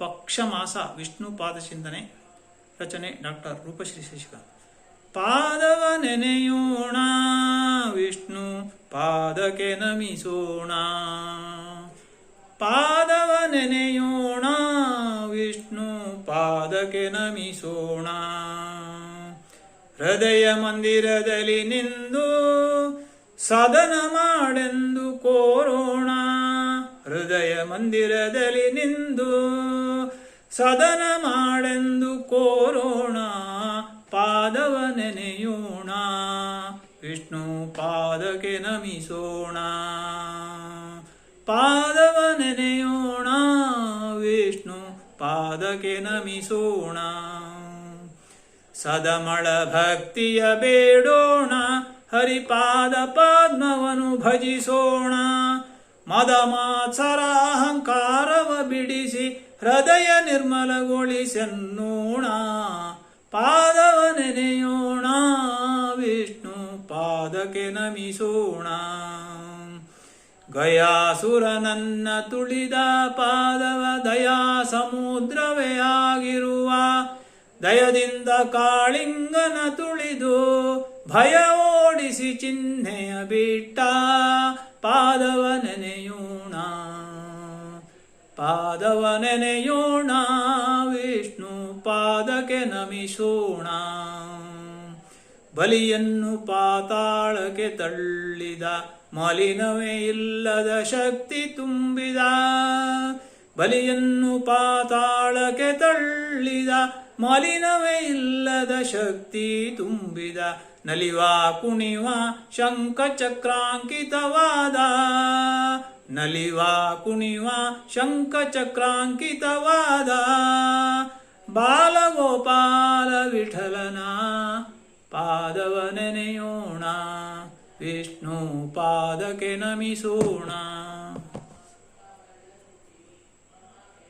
ಪಕ್ಷ ವಿಷ್ಣು ಪಾದ ಚಿಂತನೆ ರಚನೆ ಡಾಕ್ಟರ್ ರೂಪಶ್ರೀ ಶಶಿಕಾಂತ್. ಪಾದವ ನೆನೆಯೋಣ ವಿಷ್ಣು ಪಾದಕ್ಕೆ ನಮಿಸೋಣ. ಪಾದವ ನೆನೆಯೋಣ ವಿಷ್ಣು ಪಾದಕ್ಕೆ ನಮಿಸೋಣ. ಹೃದಯ ಮಂದಿರದಲ್ಲಿ ನಿಂದು ಸದನ ಮಾಡೆಂದು ಕೋರೋಣ. ಹೃದಯ ಮಂದಿರದಲ್ಲಿ ನಿಂದು ಸದನ ಮಾಡೆಂದು ಕೋರೋಣ ಪಾದವ ನೆನೆಯೋಣ ವಿಷ್ಣು ಪಾದಕ್ಕೆ ನಮಿಸೋಣ. ಪಾದವ ನೆನೆಯೋಣ ವಿಷ್ಣು ಪಾದಕ್ಕೆ ನಮಿಸೋಣ. ಸದಮಳ ಭಕ್ತಿಯ ಬೇಡೋಣ, ಹರಿಪಾದ ಪದ್ಮವನು ಭಜಿಸೋಣ. ಮದ ಅಹಂಕಾರವ ಬಿಡಿಸಿ ಹೃದಯ ನಿರ್ಮಲಗೊಳಿಸೋಣ ಪಾದವ ನೆನೆಯೋಣ ವಿಷ್ಣು ಪಾದಕ್ಕೆ ನಮಿಸೋಣ. ಗಯಾಸುರ ನನ್ನ ತುಳಿದ ಪಾದವ ದಯಾ ಸಮುದ್ರವೇ ಆಗಿರುವ ದಯದಿಂದ ಕಾಳಿಂಗನ ತುಳಿದು ಭಯ ಓಡಿಸಿ ಚಿಹ್ನೆಯ ಬಿಟ್ಟ ಪಾದವ ನೆನೆಯೋಣ ಪಾದವ ನೆನೆಯೋಣ ವಿಷ್ಣು ಪಾದಕ್ಕೆ ನಮಿಸೋಣ. ಬಲಿಯನ್ನು ಪಾತಾಳಕ್ಕೆ ತಳ್ಳಿದ, ಮಲಿನವೇ ಇಲ್ಲದ ಶಕ್ತಿ ತುಂಬಿದ. ಬಲಿಯನ್ನು ಪಾತಾಳಕ್ಕೆ ತಳ್ಳಿದ, ಮಲಿನವೇ ಇಲ್ಲದ ಶಕ್ತಿ ತುಂಬಿದ, ನಲಿವ ಕುಣಿವ ಶಂಖ ಚಕ್ರಾಂಕಿತವಾದ, ನಲಿವ ಕುಣಿವ ಶಂಖ ಚಕ್ರಾಂಕಿತವಾದ, ಬಾಲಗೋಪಾಲ ವಿಠಲನ ಪಾದವ ನೆನೆಯೋಣ ವಿಷ್ಣು ಪಾದಕ್ಕೆ ನಮಿಸೋಣ.